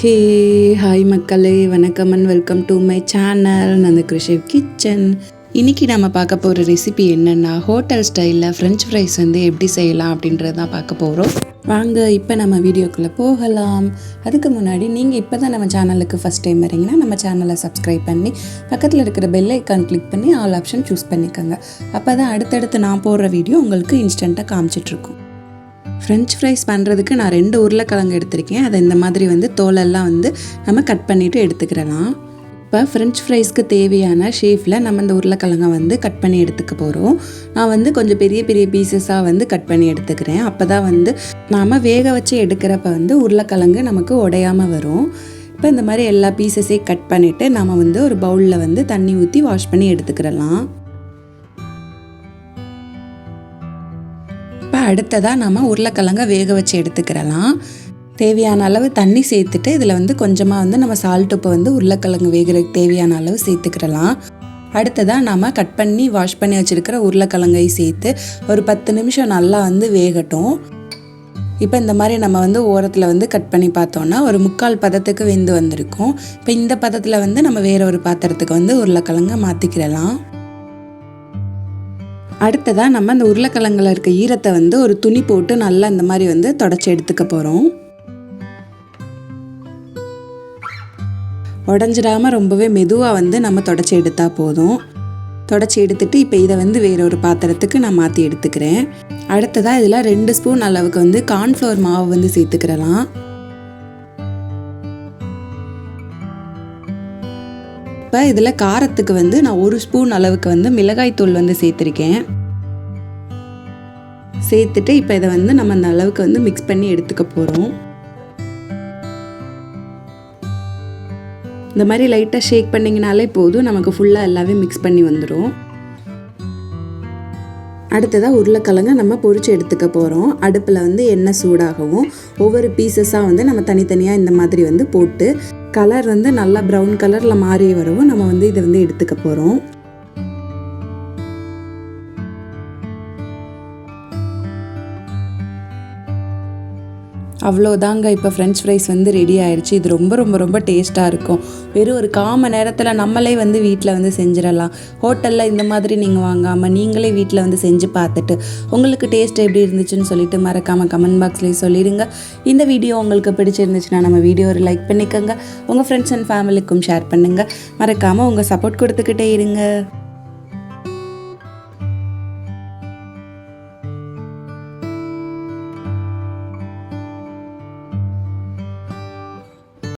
ஹே hi மக்களே வணக்கம் and welcome to my channel Nandha Krishiv kitchen இன்னைக்கு நம்ம பார்க்க போகிற ரெசிபி என்னென்னா ஹோட்டல் ஸ்டைலில் ஃப்ரெஞ்ச் ஃப்ரைஸ் வந்து எப்படி செய்யலாம் அப்படின்றது தான் பார்க்க போகிறோம் வாங்க இப்போ நம்ம வீடியோக்குள்ளே போகலாம். அதுக்கு முன்னாடி நீங்கள் இப்போ தான் நம்ம சேனலுக்கு ஃபஸ்ட் டைம் வரீங்கன்னா நம்ம சேனலை சப்ஸ்கிரைப் பண்ணி பக்கத்தில் இருக்கிற பெல் ஐக்கான் கிளிக் பண்ணி ஆல் ஆப்ஷன் சூஸ் பண்ணிக்கோங்க. அப்போ தான் அடுத்தடுத்து நான் போடுற வீடியோ உங்களுக்கு இன்ஸ்டண்ட்டாக காமிச்சிட்ருக்கும் ஃப்ரெஞ்ச் ஃப்ரைஸ் பண்ணுறதுக்கு நான் ரெண்டு உருளைக்கிழங்கு எடுத்திருக்கேன். அதை இந்த மாதிரி வந்து தோலெல்லாம் வந்து நம்ம கட் பண்ணிவிட்டு எடுத்துக்கிறலாம். இப்போ ஃப்ரெஞ்ச் ஃப்ரைஸ்க்கு தேவையான ஷேஃபில் நம்ம இந்த உருளைக்கிழங்கை வந்து கட் பண்ணி எடுத்துக்க போகிறோம் நான் வந்து கொஞ்சம் பெரிய பெரிய பீசஸாக வந்து கட் பண்ணி எடுத்துக்கிறேன். அப்போ தான் வந்து நாம் வேக வச்சு எடுக்கிறப்ப வந்து உருளைக்கிழங்கு நமக்கு உடையாமல் வரும். இப்போ இந்த மாதிரி எல்லா பீசஸையும் கட் பண்ணிவிட்டு நம்ம வந்து ஒரு பவுலில் வந்து தண்ணி ஊற்றி வாஷ் பண்ணி எடுத்துக்கிறலாம். அடுத்ததாக நம்ம உருளைக்கிழங்க வேக வச்சு எடுத்துக்கிறலாம். தேவையான அளவு தண்ணி சேர்த்துட்டு இதில் வந்து கொஞ்சமாக வந்து நம்ம சால்ட் உப்பை வந்து உருளைக்கிழங்கு வேகிறதுக்கு தேவையான அளவு சேர்த்துக்கிறலாம். அடுத்ததாக நம்ம கட் பண்ணி வாஷ் பண்ணி வச்சுருக்கிற உருளைக்கிழங்கை சேர்த்து ஒரு பத்து நிமிஷம் நல்லா வந்து வேகட்டும். இப்போ இந்த மாதிரி நம்ம வந்து ஓரத்தில் வந்து கட் பண்ணி பார்த்தோன்னா ஒரு முக்கால் பதத்துக்கு வெந்து வந்திருக்கும். இப்போ இந்த பதத்தில் வந்து நம்ம வேற ஒரு பாத்திரத்துக்கு வந்து உருளைக்கிழங்க மாற்றிக்கிறலாம் அடுத்ததாக நம்ம அந்த உருளைக்கிழங்கில் இருக்க ஈரத்தை வந்து ஒரு துணி போட்டு நல்லா இந்த மாதிரி வந்து தொடச்சி எடுத்துக்க போகிறோம் உடஞ்சிடாமல் ரொம்பவே மெதுவாக வந்து நம்ம தொடச்சி எடுத்தால் போதும். தொடச்சி எடுத்துட்டு இப்போ இதை வந்து வேற ஒரு பாத்திரத்துக்கு நான் மாற்றி எடுத்துக்கிறேன். அடுத்ததாக இதில் ரெண்டு ஸ்பூன் அளவுக்கு வந்து கார்ன்ஃப்ளவர் மாவு வந்து சேர்த்துக்கிறலாம். இப்போ இதில் காரத்துக்கு வந்து நான் ஒரு ஸ்பூன் அளவுக்கு வந்து மிளகாய்த்தூள் வந்து சேர்த்துருக்கேன். சேர்த்துட்டு இப்போ இதை வந்து நம்ம அந்த அளவுக்கு வந்து மிக்ஸ் பண்ணி எடுத்துக்க போகிறோம் இந்த மாதிரி லைட்டாக ஷேக் பண்ணிங்கனாலே போதும் நமக்கு ஃபுல்லாக எல்லாமே மிக்ஸ் பண்ணி வந்துடும் அடுத்ததாக உருளைக்கிழங்க நம்ம பொறிச்சு எடுத்துக்க போகிறோம் அடுப்பில் வந்து எண்ணெய் சூடாகவும் ஒவ்வொரு பீசஸாக வந்து நம்ம தனித்தனியாக இந்த மாதிரி வந்து போட்டு கலர் வந்து நல்லா ப்ரௌன் கலரில் மாறி வரவும் நம்ம வந்து இதை வந்து எடுத்துக்க போகிறோம் அவ்வளோதாங்க இப்போ ஃப்ரெஞ்ச் ஃப்ரைஸ் வந்து ரெடி ஆயிடுச்சு இது ரொம்ப ரொம்ப ரொம்ப டேஸ்ட்டாக இருக்கும். வெறும் ஒரு காம நேரத்தில் நம்மளே வந்து வீட்டில் வந்து செஞ்சிடலாம். ஹோட்டலில் இந்த மாதிரி நீங்கள் வாங்காமல் நீங்களே வீட்டில் வந்து செஞ்சு பார்த்துட்டு உங்களுக்கு டேஸ்ட் எப்படி இருந்துச்சுன்னு சொல்லிட்டு மறக்காமல் கமெண்ட் பாக்ஸ்லேயே சொல்லிடுங்க. இந்த வீடியோ உங்களுக்கு பிடிச்சிருந்துச்சுன்னா நம்ம வீடியோ ஒரு லைக் பண்ணிக்கோங்க. உங்கள் ஃப்ரெண்ட்ஸ் அண்ட் ஃபேமிலிக்கும் ஷேர் பண்ணுங்கள் மறக்காமல் உங்கள் சப்போர்ட் கொடுத்துக்கிட்டே இருங்க.